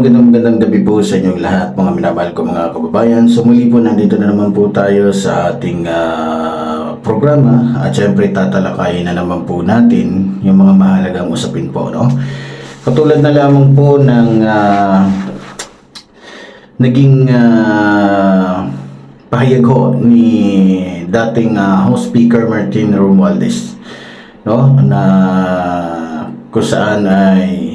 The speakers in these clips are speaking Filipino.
Uh, magandang magandang gabi po sa inyong lahat mga minamahal ko mga kababayan. So muli po nandito na naman po tayo sa ating ah, programa at syempre tatalakayin na naman po natin yung mga mahalagang usapin po. No? Katulad na lamang po ng ah, naging ah, pahayag ho ni dating ah, House Speaker Martin Romualdez no na kung saan ay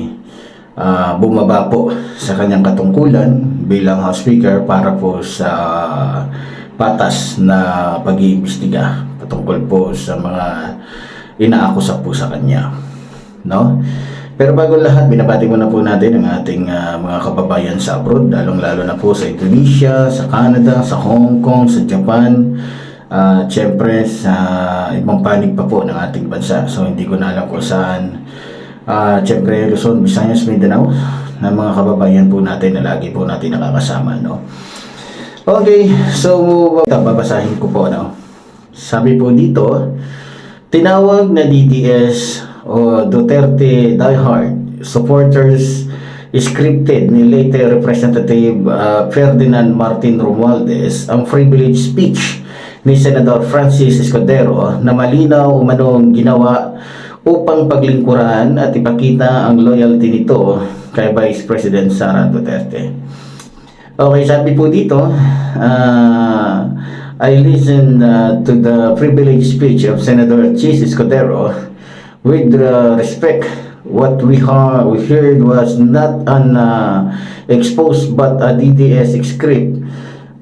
ah, bumaba po sa kanyang katungkulan bilang House Speaker para po sa patas na pag-iimbestiga patungkol po sa mga inaakusa po sa kanya no pero bago lahat, binabati muna po natin ang ating ah, mga kababayan sa abroad, lalong-lalo na po sa Indonesia, sa Canada, sa Hong Kong, sa Japan, at syempre sa ibang panig pa po ng ating bansa. So hindi ko na alam kung saan, at syempre Luzon, Visayas, Mindanao, na mga kababayan po natin na lagi po natin nakakasama. No? Okay, so babasahin ko po. No? Sabi po dito, Tinawag na DDS o Duterte diehard supporters scripted ni late Representative uh, Ferdinand Martin Romualdez ang privilege speech ni Senador Francis Escudero na malinaw umanong ginawa upang paglingkuran at ipakita ang loyalty nito kay Vice President Sara Duterte. Okay, sabi po dito, uh, I listened uh, to the privileged speech of Senator Chis Escudero with uh, respect. What we, ha- we heard was not an uh, exposed but a DDS script.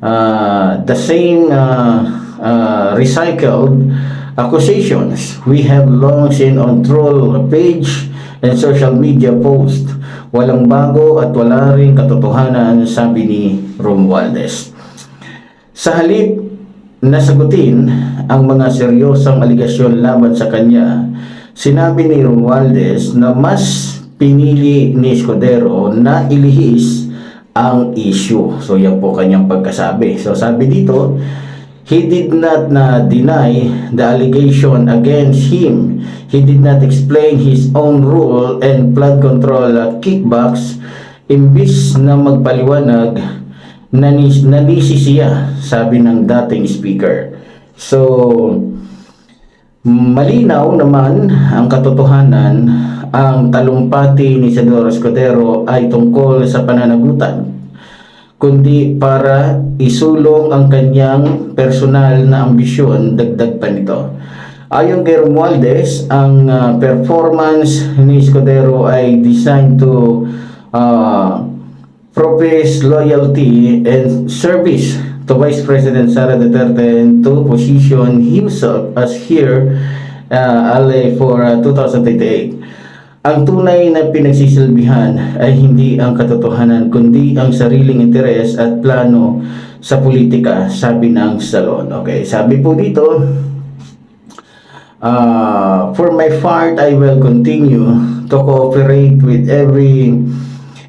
Uh, the same uh, uh, recycled accusations we have long seen on troll page and social media post. Walang bago at wala rin katotohanan, sabi ni Romualdez. Sa halip na sagutin ang mga seryosang aligasyon laban sa kanya, sinabi ni Romualdez na mas pinili ni Escudero na ilihis ang issue. So yan po kanyang pagkasabi. So sabi dito, he did not na deny the allegation against him. He did not explain his own rule and flood control uh, kickbacks imbis na magpaliwanag nanis, nanisi siya, sabi ng dating speaker. So, malinaw naman ang katotohanan, ang talumpati ni Senador Escudero ay tungkol sa pananagutan, kundi para isulong ang kanyang personal na ambisyon, dagdag pa nito. Ayon kay Romualdez, ang uh, performance ni Escudero ay designed to uh, profess loyalty and service to Vice President Sara Duterte and to position himself as here uh, ally for uh, 2028. Ang tunay na pinagsisilbihan ay hindi ang katotohanan kundi ang sariling interes at plano sa politika, sabi ng salon. Okay, sabi po dito, Uh, for my part, I will continue to cooperate with every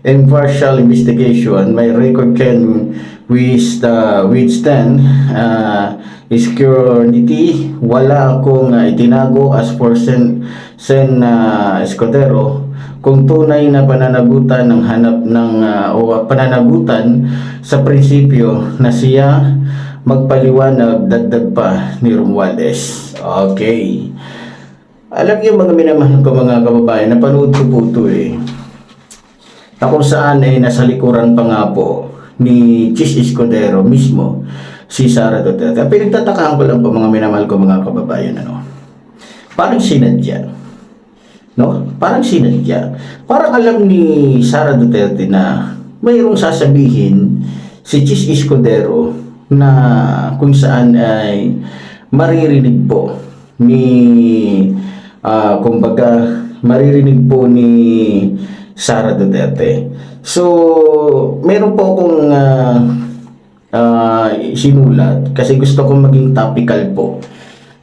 impartial investigation. My record can with, uh, withstand uh, security. Wala akong uh, itinago as for Sen, uh, Escudero kung tunay na pananagutan ng hanap ng uh, o pananagutan sa prinsipyo na siya magpaliwanag dagdag pa ni Romualdez. Okay. Alam niyo mga minamahal ko mga kababayan, napanood ko po ito eh. Na kung saan eh, nasa likuran pa nga po ni Chis Escudero mismo si Sara Duterte. Pinagtatakaan ko lang po mga minamahal ko mga kababayan ano. Parang sinadya. No? Parang sinadya. Parang alam ni Sara Duterte na mayroong sasabihin si Chis Escudero na kung saan ay maririnig po ni ah, kumbaga maririnig po ni Sara Duterte. So, meron po akong ah, ah, sinulat kasi gusto kong maging topical po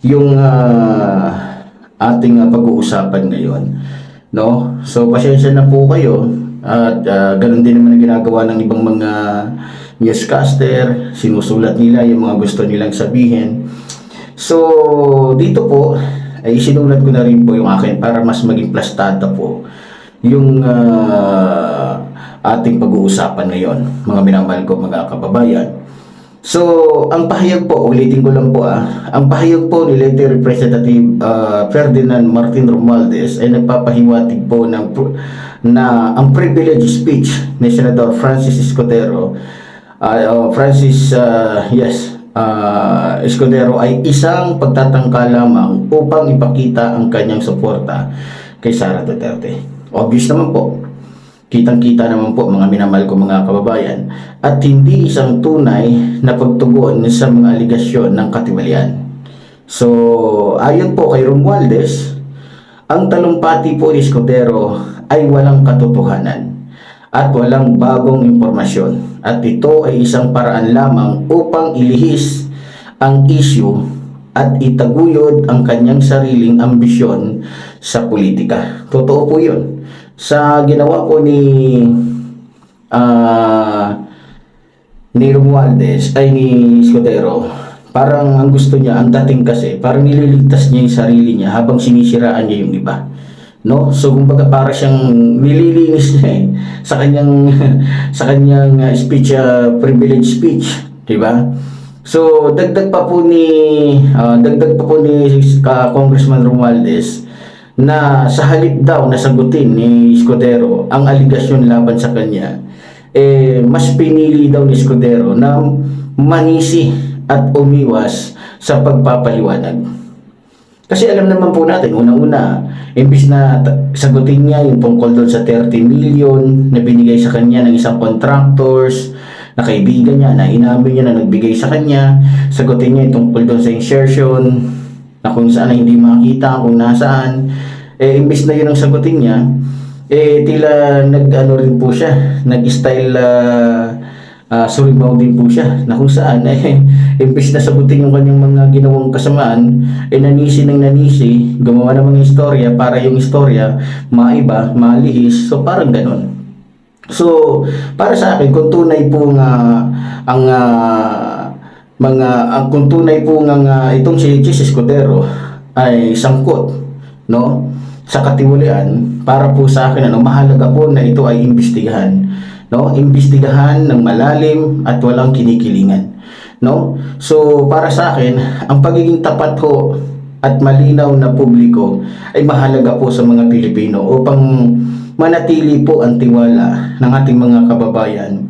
yung ah, ating ah, pag-uusapan ngayon. No? So, pasensya na po kayo at ah, ganun din naman ang ginagawa ng ibang mga newscaster, sinusulat nila yung mga gusto nilang sabihin. So, dito po, ay sinulat ko na rin po yung akin para mas maging plastada po yung ah, ating pag-uusapan ngayon, mga minamahal ko mga kababayan. So, ang pahayag po, ulitin ko lang po ah, ang pahayag po ni Late Representative ah, Ferdinand Martin Romualdez ay nagpapahiwatig po ng na ang privilege speech ni Senator Francis Escudero oh, Francis ah, yes ah, Escudero ay isang pagtatangka lamang upang ipakita ang kanyang suporta kay Sara Duterte. Obvious naman po, Kitang-kita naman po mga minamahal ko mga kababayan at hindi isang tunay na pagtugon sa mga aligasyon ng katiwalian. So, ayon po kay Romualdez, ang talumpati po ni Escudero ay walang katotohanan at walang bagong impormasyon at ito ay isang paraan lamang upang ilihis ang issue at itaguyod ang kanyang sariling ambisyon sa politika. Totoo po yun. Sa ginawa po ni ah ni Romualdez ay ni Escudero, parang ang gusto niya, ang dating kasi, parang nililigtas niya yung sarili niya habang sinisiraan niya yung iba. No? So kumbaga para siyang nililinis niya eh, sa kanyang sa kanyang uh, speech uh, privilege speech, 'di ba? So dagdag pa po ni uh, dagdag pa po ni uh, Congressman Romualdez na sa halip daw na sagutin ni Escudero ang aligasyon laban sa kanya, eh, mas pinili daw ni Escudero na manisi at umiwas sa pagpapaliwanag. Kasi alam naman po natin, unang-una, imbis na sagutin niya yung tungkol doon sa 30 million na binigay sa kanya ng isang contractors, na kaibigan niya, na inamin niya na nagbigay sa kanya, sagutin niya yung tungkol doon sa insertion, na kung saan na hindi makita, kung nasaan, eh, imbis na yun ang sagutin niya, eh, tila nag-ano rin po siya, nag-style uh, uh, suribaw din po siya, na kung saan, eh, imbis na sagutin yung kanyang mga ginawang kasamaan, eh, nanisi ng nanisi, gumawa ng mga istorya para yung istorya maiba, malihis, so parang ganon. So, para sa akin, kung tunay po nga ang ah, mga ang kung tunay po nga nga itong si Jesus Escudero ay sangkot, no? Sa katiwalian, para po sa akin ano, mahalaga po na ito ay imbestigahan, no? Imbestigahan ng malalim at walang kinikilingan, no? So, para sa akin, ang pagiging tapat ho at malinaw na publiko ay mahalaga po sa mga Pilipino upang manatili po ang tiwala ng ating mga kababayan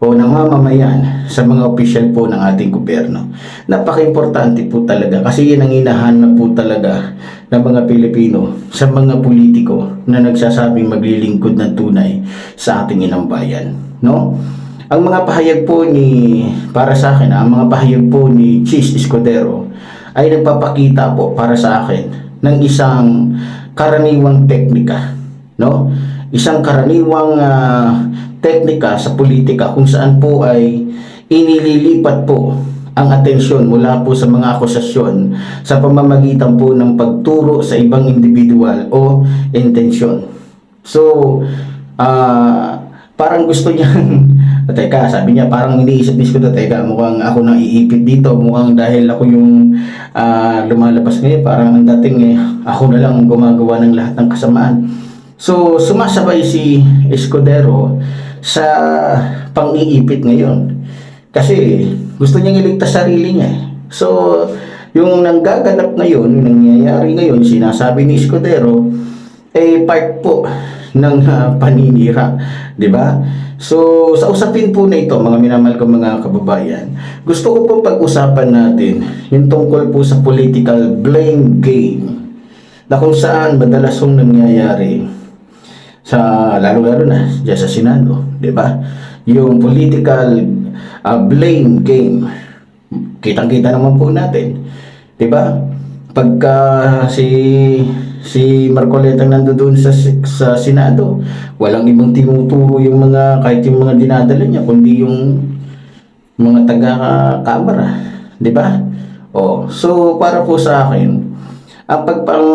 o ng mamamayan sa mga opisyal po ng ating gobyerno. Napaka-importante po talaga kasi yan ang hinahanap po talaga ng mga Pilipino sa mga politiko na nagsasabing maglilingkod ng tunay sa ating inang bayan. No? Ang mga pahayag po ni, para sa akin, ang mga pahayag po ni Cheese Escudero ay nagpapakita po para sa akin ng isang karaniwang teknika no? Isang karaniwang ah, teknika sa politika kung saan po ay inililipat po ang atensyon mula po sa mga akusasyon sa pamamagitan po ng pagturo sa ibang individual o intensyon. So, ah parang gusto niyang teka, sabi niya parang iniisip ni Scott, teka, mukhang ako nang iipit dito, mukhang dahil ako yung ah, lumalabas ngayon, parang ang dating eh, ako na lang ang gumagawa ng lahat ng kasamaan. So, sumasabay si Escudero sa pang-iipit ngayon. Kasi gusto niyang iligtas sarili niya. eh. So, yung nanggaganap ngayon, nangyayari ngayon, sinasabi ni Escudero, eh part po ng ah, paninira, 'di ba? So, sa usapin po na ito, mga minamahal ko mga kababayan, gusto ko pong pag-usapan natin yung tungkol po sa political blame game na kung saan madalas yung nangyayari sa lalo-lalo na diyan sa Senado, 'di ba? Yung political uh, blame game. Kitang-kita naman po natin, 'di ba? Pagka si si Marcoleta nandoon sa sa Senado, walang ibang tinuturo yung mga kahit yung mga dinadala niya kundi yung mga taga-kamara, 'di ba? Oh, so para po sa akin, ang pagpang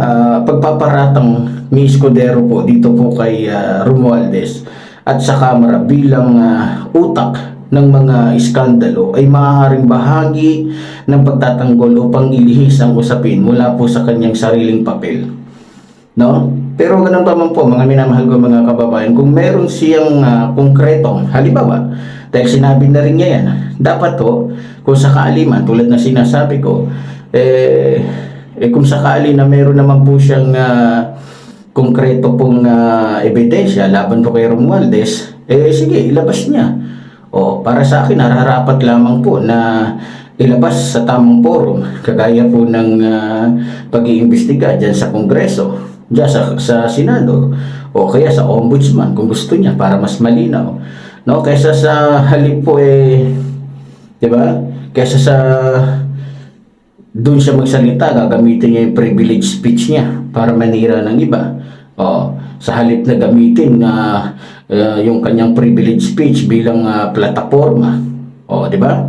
ah, pagpaparatang ni Escudero po dito po kay ah, Romualdez at sa Kamara bilang ah, utak ng mga iskandalo ay maaaring bahagi ng pagtatanggol upang ilihis ang usapin mula po sa kanyang sariling papel. No? Pero ganun pa man po, mga minamahal ko mga kababayan, kung meron siyang ah, konkretong, halimbawa, dahil sinabi na rin niya yan, dapat to, kung sakali man, tulad na sinasabi ko, eh, eh kung sakali na meron naman po siyang ah, konkreto pong ah, ebidensya laban po kay Romualdez, eh sige, ilabas niya. O, para sa akin, nararapat lamang po na ilabas sa tamang forum, kagaya po ng ah, pag-iimbestiga dyan sa Kongreso, dyan sa, sa Senado, o kaya sa Ombudsman kung gusto niya para mas malinaw. No, kaysa sa halip po eh, 'di ba? Kaysa sa doon siya magsalita, gagamitin niya yung privilege speech niya para manira ng iba. O, sa halip na gamitin na uh, yung kanyang privilege speech bilang ah, plataforma. O, di ba?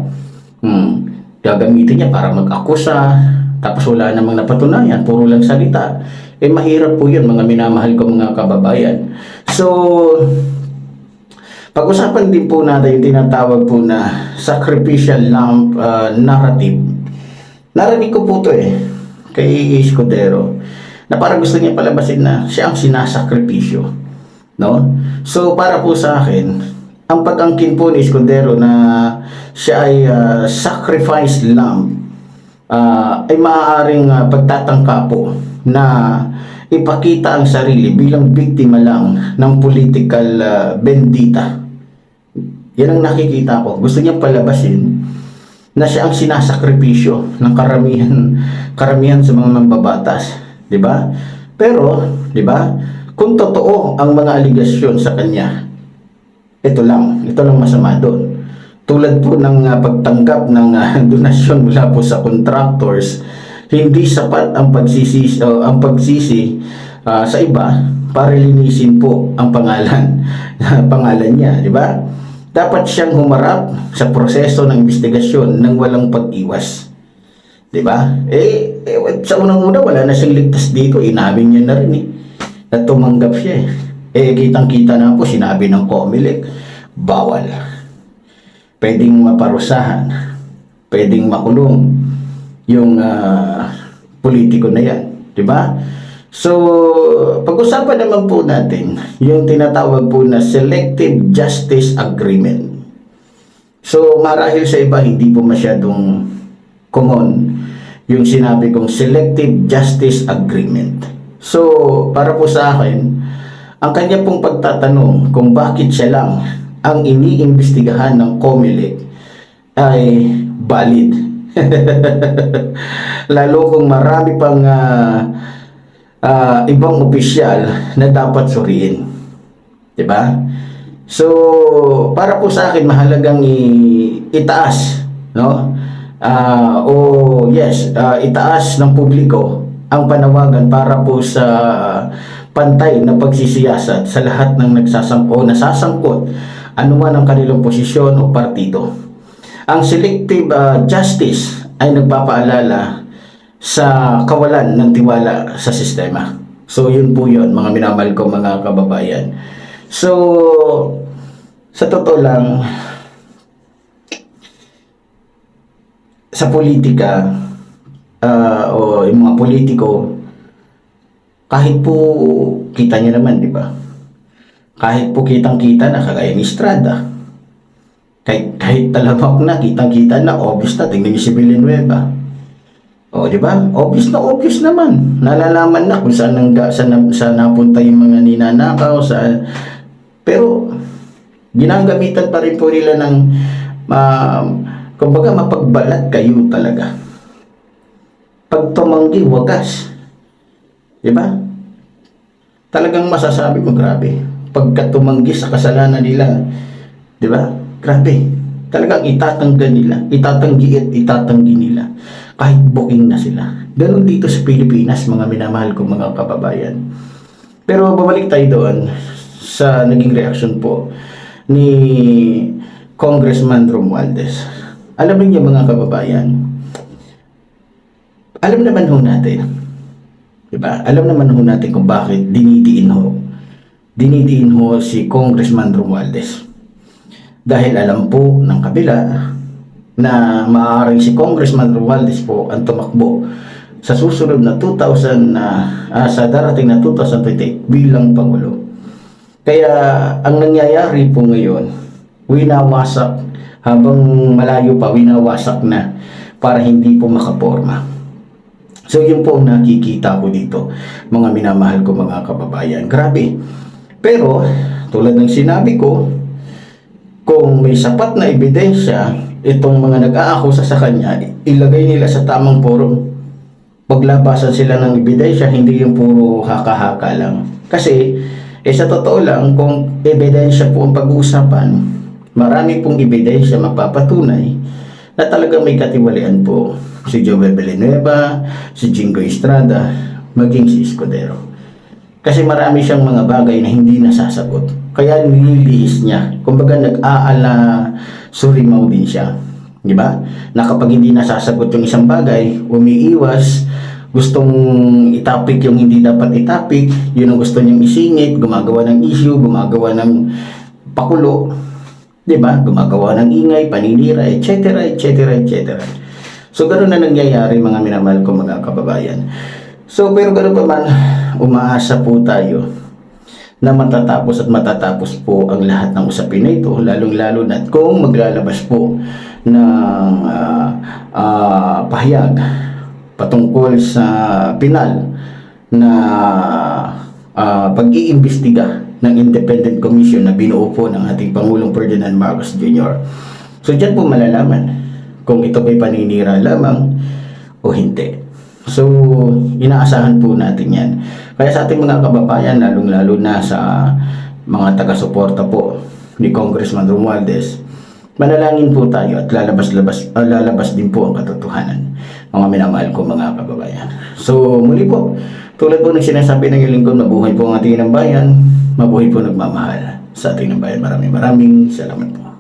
Hmm. Gagamitin niya para mag-akusa, tapos wala namang napatunayan, puro lang salita. Eh, mahirap po yun, mga minamahal ko mga kababayan. So, pag-usapan din po natin yung tinatawag po na sacrificial lamp ah, narrative. Narinig ko po to eh, kay Escudero, na parang gusto niya palabasin na siya ang sinasakripisyo. No? So, para po sa akin, ang pag-angkin po ni Escudero na siya ay ah, sacrifice lamb ah, ay maaaring ah, pagtatangka po na ipakita ang sarili bilang biktima lang ng political ah, bendita. Yan ang nakikita ko. Gusto niya palabasin na siya ang sinasakripisyo ng karamihan karamihan sa mga mambabatas, 'di ba? Pero, 'di ba? Kung totoo ang mga aligasyon sa kanya, ito lang, ito lang masama doon. Tulad po ng ah, pagtanggap ng ah, donasyon mula po sa contractors, hindi sapat ang pagsisi o ang pagsisi ah, sa iba para linisin po ang pangalan pangalan niya, di ba? Dapat siyang humarap sa proseso ng investigasyon ng walang pag-iwas. 'Di ba? Eh, eh sa unang-una wala na siyang ligtas dito, inamin niya na rin eh. Na tumanggap siya eh. Eh kitang-kita na po sinabi ng Comelec, bawal. Pwedeng maparusahan, pwedeng makulong yung ah, politiko na yan, 'di ba? So, pag-usapan naman po natin yung tinatawag po na Selective Justice Agreement. So, marahil sa iba, hindi po masyadong common yung sinabi kong Selective Justice Agreement. So, para po sa akin, ang kanya pong pagtatanong kung bakit siya lang ang iniimbestigahan ng COMELEC ay valid. Lalo kung marami pang ah, ah, ibang opisyal na dapat suriin. 'Di ba? So, para po sa akin mahalagang itaas, no? Ah, o yes, ah, itaas ng publiko ang panawagan para po sa pantay na pagsisiyasat sa lahat ng nagsasangko o nasasangkot anuman ang kanilang posisyon o partido. Ang selective ah, justice ay nagpapaalala sa kawalan ng tiwala sa sistema. So yun po yun mga minamahal ko mga kababayan. So sa totoo lang sa politika ah, o yung mga politiko kahit po kita niyo naman, di ba? Kahit po kitang-kita na kagaya ni Estrada. Kahit, kahit talamak na, kitang-kita na, obvious na, tingnan niyo si Villanueva. O, di ba? Obvious na obvious naman. Nalalaman na kung saan, nang, saan, saan napunta yung mga ninanakaw, saan. Pero, ginagamitan pa rin po nila ng, um, kumbaga, mapagbalat kayo talaga. Pag tumanggi, wagas. Di ba? Talagang masasabi mo, grabe. Pagka tumanggi sa kasalanan nila, di ba? Grabe. Talagang itatanggal nila, itatanggi at itatanggi nila. Kahit booking na sila. Ganon dito sa Pilipinas, mga minamahal kong mga kababayan. Pero babalik tayo doon sa naging reaksyon po ni Congressman Romualdez. Alam niyo mga kababayan, alam naman ho natin, di ba? Alam naman ho natin kung bakit dinidiin ho. Dinidiin ho si Congressman Romualdez. Dahil alam po ng kabila na maaaring si Congressman Romualdez po ang tumakbo sa susunod na 2000 na ah, sa darating na 2028 bilang Pangulo. Kaya ang nangyayari po ngayon, winawasak habang malayo pa, winawasak na para hindi po makaporma. So yun po ang nakikita ko dito, mga minamahal ko mga kababayan. Grabe. Pero, tulad ng sinabi ko, kung may sapat na ebidensya, itong mga nag-aakusa sa kanya, ilagay nila sa tamang forum. Paglabasan sila ng ebidensya, hindi yung puro haka-haka lang. Kasi, eh sa totoo lang, kung ebidensya po ang pag-uusapan, marami pong ebidensya mapapatunay na talaga may katiwalian po si Joel Villanueva, si Jingo Estrada, maging si Escudero. Kasi marami siyang mga bagay na hindi nasasagot. Kaya nililihis niya. Kumbaga nag-aala surimaw din siya. Di ba? Na kapag hindi nasasagot yung isang bagay, umiiwas, gustong itapik yung hindi dapat itapik, yun ang gusto niyang isingit, gumagawa ng issue, gumagawa ng pakulo, di ba? Gumagawa ng ingay, paninira, etc., etc., etc. So, ganun na nangyayari mga minamahal ko mga kababayan. So, pero gano'n pa man, umaasa po tayo na matatapos at matatapos po ang lahat ng usapin na ito, lalong-lalo na kung maglalabas po ng ah, ah, pahayag patungkol sa pinal na ah, pag-iimbestiga ng Independent Commission na binuo po ng ating Pangulong Ferdinand Marcos Jr. So, dyan po malalaman kung ito ba'y paninira lamang o hindi. So, inaasahan po natin yan. Kaya sa ating mga kababayan, lalong-lalo na sa mga taga-suporta po ni Congressman Romualdez, manalangin po tayo at lalabas-labas, ah, lalabas din po ang katotohanan. Mga minamahal ko mga kababayan. So, muli po, tulad po ng sinasabi ng lingkod, mabuhay po ang ating ng bayan, mabuhay po nagmamahal sa ating ng bayan. Maraming maraming salamat po.